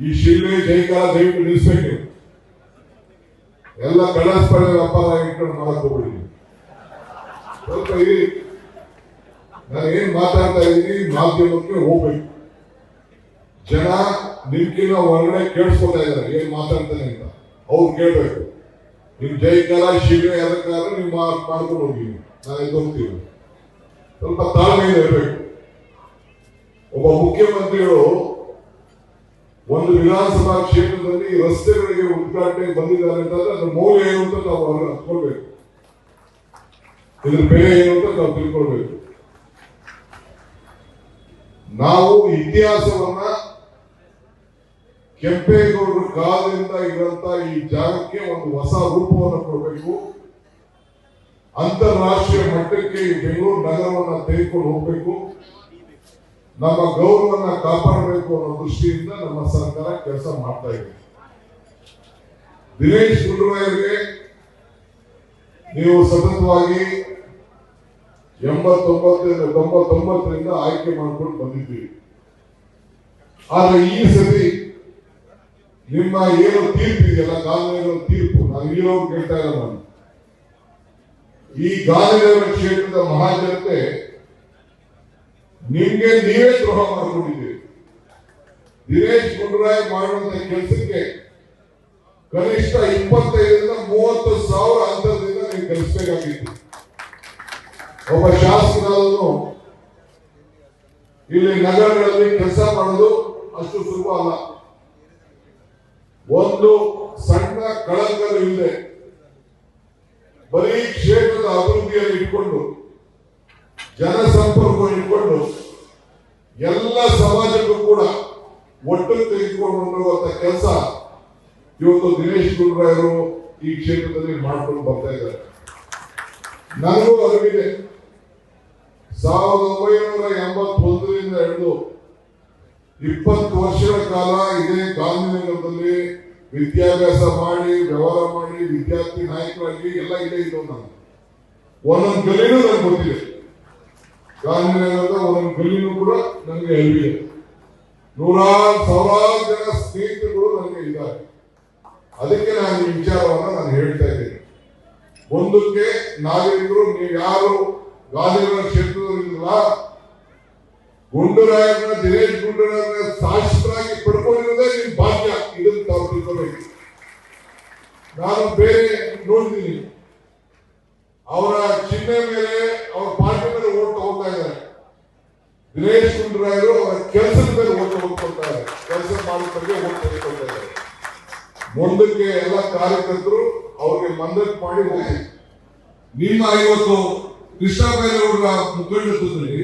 ಈ ಶಿಲ್ವೆ ಜೈಕಾಲ ದಯವಿಟ್ಟು ನಿಲ್ಲಿಸ್ಬೇಕು? ಎಲ್ಲ ಕಳ್ಳಸ್ಪರ್ಧೆ ವ್ಯಾಪಾರ ಇಟ್ಕೊಂಡು ಮಾಡಕ್ ಹೋಗ್ಬೇಡಿ ನೀವು. ಸ್ವಲ್ಪ ಇರಿ. ನಾನು ಏನ್ ಮಾತಾಡ್ತಾ ಇದ್ದೀನಿ ಮಾಧ್ಯಮಕ್ಕೆ ಹೋಗ್ಬೇಕು. ಜನ ನಿಮ್ಕಿನ ಹೊರಗಡೆ ಕೇಳಿಸ್ಕೊತಾ ಇದ್ದಾರೆ, ಏನ್ ಮಾತಾಡ್ತಾನೆ ಅಂತ. ಅವ್ರು ಕೇಳ್ಬೇಕು. ನಿಮ್ ಜೈಕಾಲ ಶಿಲ್ವೆ ಅದಕ್ಕಾರ ನೀವು ಮಾಡ್ಕೊಂಡು ಹೋಗಿ. ನಾನು ಇದು ಹೋಗ್ತೀವಿ ಸ್ವಲ್ಪ ತಾಳ್ಮೆಯಿಂದ ಇರಬೇಕು. ಒಬ್ಬ ಮುಖ್ಯಮಂತ್ರಿಗಳು ಒಂದು ವಿಧಾನಸಭಾ ಕ್ಷೇತ್ರದಲ್ಲಿ ರಸ್ತೆಗಳಿಗೆ ಉದ್ಘಾಟನೆ ಬಂದಿದ್ದಾರೆ ಅಂತಂದ್ರೆ ಅದ್ರ ಮೌಲ್ಯ ಏನು ಅಂತ ನಾವು ಅವ್ರನ್ನ ಹತ್ಕೊಳ್ಬೇಕು ಇದ್ರ ಬೆಲೆ ಏನು ಅಂತ ನಾವು ತಿಳ್ಕೊಳ್ಬೇಕು. ನಾವು ಇತಿಹಾಸವನ್ನ ಕೆಂಪೇಗೌಡರ ಕಾಲದಿಂದ ಇರುವಂತ ಈ ಜಾಗಕ್ಕೆ ಒಂದು ಹೊಸ ರೂಪವನ್ನು ಕೊಡಬೇಕು. ಅಂತಾರಾಷ್ಟ್ರೀಯ ಮಟ್ಟಕ್ಕೆ ಈ ಬೆಂಗಳೂರು ನಗರವನ್ನ ತೆಗೆದುಕೊಂಡು ಹೋಗ್ಬೇಕು. ನಮ್ಮ ಗೌರವನ್ನ ಕಾಪಾಡಬೇಕು ಅನ್ನೋ ದೃಷ್ಟಿಯಿಂದ ನಮ್ಮ ಸರ್ಕಾರ ಕೆಲಸ ಮಾಡ್ತಾ ಇದೆ. ದಿನೇಶ್ ಗುಂಡೂರಾಯರಿಗೆ ನೀವು ಸತತವಾಗಿ ಎಂಬತ್ತೊಂಬತ್ತರಿಂದ ತೊಂಬತ್ತೊಂಬತ್ತರಿಂದ ಆಯ್ಕೆ ಮಾಡ್ಕೊಂಡು ಬಂದಿದ್ದೀವಿ ಆದ್ರೆ ಈ ಸತಿ ನಿಮ್ಮ ಏನು ತೀರ್ಪು ಇದೆಯಲ್ಲ, ಗಾಂಧಿನಗರ ತೀರ್ಪು, ನಾನು ಇಲ್ಲಿರೋರು ಕೇಳ್ತಾ ಇಲ್ಲ ನಾನು. ಈ ಗಾಂಧಿನಗರ ಕ್ಷೇತ್ರದ ಮಹಾಜನತೆ ನಿಮ್ಗೆ ನೀವೇ ದ್ರೋಹ ಮಾಡಿಕೊಂಡಿದ್ದೀರಿ ದಿನೇಶ್ ಗುಂಡೂರಾಯ್ ಮಾಡುವಂತ ಕೆಲಸಕ್ಕೆ ಕನಿಷ್ಠ ಇಪ್ಪತ್ತೈದರಿಂದ ಮೂವತ್ತು ಸಾವಿರ ಅಂತರದಿಂದ ನೀವು ಕಲಿಸಬೇಕಾಗಿತ್ತು ಒಬ್ಬ ಶಾಸಕರನ್ನು ಇಲ್ಲಿ ನಗರಗಳಲ್ಲಿ ಕೆಲಸ ಮಾಡೋದು ಅಷ್ಟು ಸುಲಭ ಅಲ್ಲ. ಒಂದು ಸಣ್ಣ ಕಳಂಕದ ಇಲ್ಲದೆ ಬರೀ ಕ್ಷೇತ್ರದ ಅಭಿವೃದ್ಧಿಯನ್ನು ಇಟ್ಕೊಂಡು ಜನಸಂಪರ್ಕ ಇಟ್ಕೊಂಡು ಎಲ್ಲ ಸಮಾಜಕ್ಕೂ ಕೂಡ ಒಟ್ಟು ತೆಗೆದುಕೊಂಡು ಕೆಲಸ ಇವತ್ತು ದಿನೇಶ್ ಗುಂಡೂರಾಯರು ಈ ಕ್ಷೇತ್ರದಲ್ಲಿ ಮಾಡ್ಕೊಂಡು ಬರ್ತಾ ಇದ್ದಾರೆ. ನನಗೂ ಅರಿವಿದೆ. ಸಾವಿರದ ಒಂಬೈನೂರ ಎಂಬತ್ತೊಂದರಿಂದ ಹಿಡಿದು ಇಪ್ಪತ್ತು ವರ್ಷಗಳ ಕಾಲ ಇದೇ ಗಾಂಧಿನಗರದಲ್ಲಿ ವಿದ್ಯಾಭ್ಯಾಸ ಮಾಡಿ, ವ್ಯವಹಾರ ಮಾಡಿ, ವಿದ್ಯಾರ್ಥಿ ನಾಯಕರಾಗಿ ಎಲ್ಲ ಇದೇ ಇದ್ದವು ನಾನು ಒಂದೊಂದು ಗಲಿನೂ ನನಗೆ ಗೊತ್ತಿದೆ. ಗಾಂಧಿನಗರದ ಒಂದೊಂದು ಗಲಿನೂ ಕೂಡ ನನಗೆ ಅರಿವಿದೆ ನೂರಾರು ಸಾವಿರಾರು ಜನ ಸ್ನೇಹಿತರುಗಳು ನನಗೆ ಇದ್ದಾರೆ. ಅದಕ್ಕೆ ನಾನು ಈ ವಿಚಾರವನ್ನ ನಾನು ಹೇಳ್ತಾ ಇದ್ದೀನಿ. ಒಂದಕ್ಕೆ ನಾಗರಿಕರು, ನೀವು ಯಾರು ಗಾಂಧಿನಗರ ಕ್ಷೇತ್ರದಲ್ಲಿಲ್ಲ ಗುಂಡೂರಾಯರನ್ನ ದಿನೇಶ್ ಗುಂಡೂರಾಯರನ್ನ ಶಾಸಕರಾಗಿ ಪಡ್ಕೊಂಡಿರೋದೇ ನಿಮ್ ಭಾಗ್ಯ. ಇದನ್ನು ತಾವು ತಿಳ್ಕೊಬೇಕು. ನಾನು ಬೇರೆ ನೋಡ್ತೀನಿ. ಅವರ ಚಿಹ್ನೆ ಮೇಲೆ ಅವರ ಕೆಲಸದ ಮೇಲೆ ಓಟ್ ಇದ್ದಾರೆ ಕೆಲಸ ಮಾಡೋದ್ರಿಗೆ ಓಟ್ ತೆಗೆದುಕೊಳ್ತಾ ಇದ್ದಾರೆ ಮುಂದಕ್ಕೆ ಎಲ್ಲ ಕಾರ್ಯಕರ್ತರು ಅವ್ರಿಗೆ ಮಂದಟ್ ಮಾಡಿ ಹೋಗಿ. ನಿಮ್ಮ ಇವತ್ತು ಕೃಷ್ಣ ಬೈರೇಗೌಡರ ಮುಖಂಡತ್ವದಲ್ಲಿ,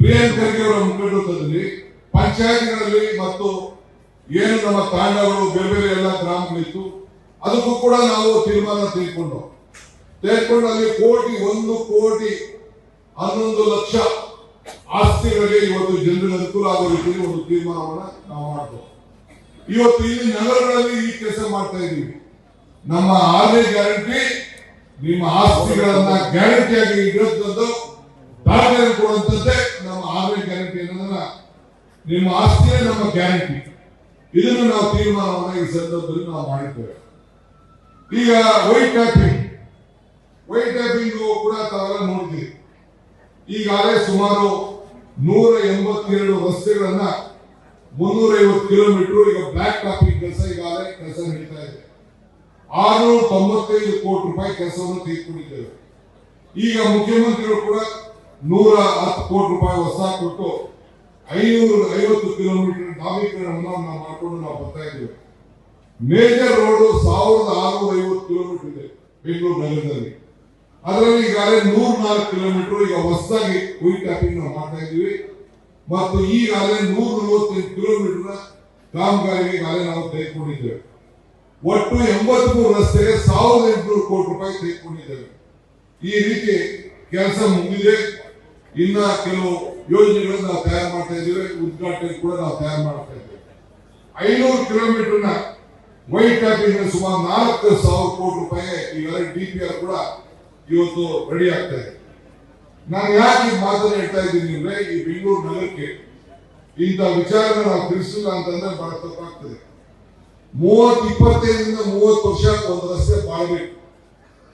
ಪ್ರಿಯಾಂಕ್ ಖರ್ಗೆ ಅವರ ಮುಖಂಡತ್ವದಲ್ಲಿ, ಪಂಚಾಯತ್ಗಳಲ್ಲಿ ಮತ್ತು ಏನು ನಮ್ಮ ತಾಂಡಗಳು ಬೇರೆ ಬೇರೆ ಎಲ್ಲ ಗ್ರಾಮಗಳಿತ್ತು, ಅದಕ್ಕೂ ಕೂಡ ನಾವು ತೀರ್ಮಾನ ತೆಗೆದುಕೊಂಡು ತೆಗೆದುಕೊಂಡು ಅಲ್ಲಿ ಕೋಟಿ, ಒಂದು ಕೋಟಿ ಹನ್ನೊಂದು ಲಕ್ಷ ಆಸ್ತಿಗಳಿಗೆ ಇವತ್ತು ಜನರಿಗೆ ಅನುಕೂಲ ಆಗೋ ರೀತಿಯಲ್ಲಿ ಒಂದು ತೀರ್ಮಾನವನ್ನ ನಾವು ಮಾಡ್ತೇವೆ ಇವತ್ತು ಇಲ್ಲಿ ನಗರಗಳಲ್ಲಿ ಈ ಕೆಲಸ ಮಾಡ್ತಾ ಇದ್ದೀವಿ. ನಮ್ಮ ಆರ್ಮಿ ಗ್ಯಾರಂಟಿ, ನಿಮ್ಮ ಆಸ್ತಿಗಳನ್ನ ಗ್ಯಾರಂಟಿಯಾಗಿ ಇಡುವಂಥದ್ದು ದಾಖಲೆ ಕೊಡುವಂಥದ್ದೇ ನಮ್ಮ ಆರ್ಮಿ ಗ್ಯಾರಂಟಿ ಅನ್ನೋದನ್ನ ನಿಮ್ಮ ಆಸ್ತಿಯೇ ನಮ್ಮ ಗ್ಯಾರಂಟಿ. ಇದನ್ನು ನಾವು ತೀರ್ಮಾನವನ್ನ ಈ ಸಂದರ್ಭದಲ್ಲಿ ನಾವು ಮಾಡಿದ್ದೇವೆ. ಈಗ ವೈಟ್ ಟ್ಯಾಪಿಂಗ್. ವೈಟ್ ಟ್ಯಾಪಿಂಗ್ ಕೂಡ ತಾವೆಲ್ಲ ನೋಡಿದ್ದೀವಿ ಈಗಾಗಲೇ ಸುಮಾರು ನೂರ ಎಂಬತ್ತೆರಡು ರಸ್ತೆಗಳನ್ನ ಮುನ್ನೂರ ಐವತ್ತು ಕಿಲೋಮೀಟರ್ ಈಗ ಬ್ಲಾಕ್ ಟಾಪಿಂಗ್ ಕೆಲಸ ಈಗಾಗಲೇ ಕೆಲಸ ನಡೀತಾ ಇದೆ. ಆರುನೂರ ತೊಂಬತ್ತೈದು ಕೋಟಿ ರೂಪಾಯಿ ಕೆಲಸವನ್ನು ತೆಗೆದುಕೊಂಡಿದ್ದೇವೆ. ಈಗ ಮುಖ್ಯಮಂತ್ರಿಗಳು ಕೂಡ ನೂರ ಹತ್ತು ಕೋಟಿ ರೂಪಾಯಿ ಹೊಸ ಕೊಟ್ಟು ಐನೂರ ಐವತ್ತು ಕಿಲೋಮೀಟರ್ ನಾವೀಕರಣವನ್ನು ನಾವು ಮಾಡಿಕೊಂಡು ನಾವು ಬರ್ತಾ ಇದ್ದೇವೆ. ಮೇಜರ್ ರೋಡ್ ಸಾವಿರದ ಆರುನೂರ ಐವತ್ತು ಕಿಲೋಮೀಟರ್ ಇದೆ ಬೆಂಗಳೂರು ನಗರದಲ್ಲಿ. ಅದರಲ್ಲಿ ಈಗಾಗಲೇ ನೂರ್ ನಾಲ್ಕು ಕಿಲೋಮೀಟರ್ ಈಗ ಹೊಸದಾಗಿ ವೈಟ್ ಟ್ಯಾಪಿಂಗ್ ನಾವು ಮಾಡ್ತಾ ಇದ್ದೀವಿ. ಮತ್ತು ಈಗಾಗಲೇ ನೂರ ನಲವತ್ತೈದು ಕಿಲೋಮೀಟರ್ ಕಾಮಗಾರಿಗೆ ಈಗಾಗಲೇ ನಾವು ತೆಗೆದುಕೊಂಡಿದ್ದೇವೆ. ಒಟ್ಟು ಎಂಬತ್ಮೂರು ರಸ್ತೆಗೆ ಸಾವಿರದ ಎಂಟುನೂರು ಕೋಟಿ ರೂಪಾಯಿ ತೆಗೆದುಕೊಂಡಿದ್ದೇವೆ. ಈ ರೀತಿ ಕೆಲಸ ಮುಗಿದಿದೆ. ಇನ್ನ ಕೆಲವು ಯೋಜನೆಗಳನ್ನು ನಾವು ತಯಾರು ಮಾಡ್ತಾ ಇದ್ದೇವೆ. ಉದ್ಘಾಟನೆ ಕೂಡ ನಾವು ತಯಾರು ಮಾಡ್ತಾ ಇದ್ದೇವೆ. ಐನೂರು ಕಿಲೋಮೀಟರ್ನ ವೈಟ್ ಟ್ಯಾಪಿಂಗ್ ಸುಮಾರು ನಾಲ್ಕು ಸಾವಿರ ಕೋಟಿ ರೂಪಾಯಿ ಈಗಾಗಲೇ ಡಿ ಪಿ ಆರ್ ಕೂಡ ಇವತ್ತು ರೆಡಿ ಆಗ್ತಾ ಇದೆ. ನಾನು ಯಾಕೆ ಈ ಮಾತನ್ನು ಹೇಳ್ತಾ ಇದ್ದೀನಿ ಅಂದ್ರೆ ಈ ಬೆಂಗಳೂರು ನಗರಕ್ಕೆ ಇಂಥ ವಿಚಾರ ನಾವು ತಿಳಿಸಿಲ್ಲ ಅಂತಂದ್ರೆ ಬಹಳ ತಪ್ಪಾಗ್ತದೆ. ಮೂವತ್ ಇಪ್ಪತ್ತೈದರಿಂದ ಮೂವತ್ತು ವರ್ಷ ಒಂದು ರಸ್ತೆ ಬಾಳ್ಬೇಕು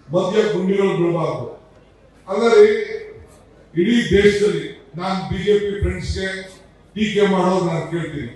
ಮಧ್ಯ ಗುಂಡಿಗಳು ಬಿಡಬಾರ್ದು ಅಂದರೆ ಇಡೀ ದೇಶದಲ್ಲಿ ನಾನು ಬಿಜೆಪಿ ಫ್ರೆಂಡ್ಸ್ಗೆ ಟೀಕೆ ಮಾಡೋದು ನಾನು ಕೇಳ್ತೀನಿ.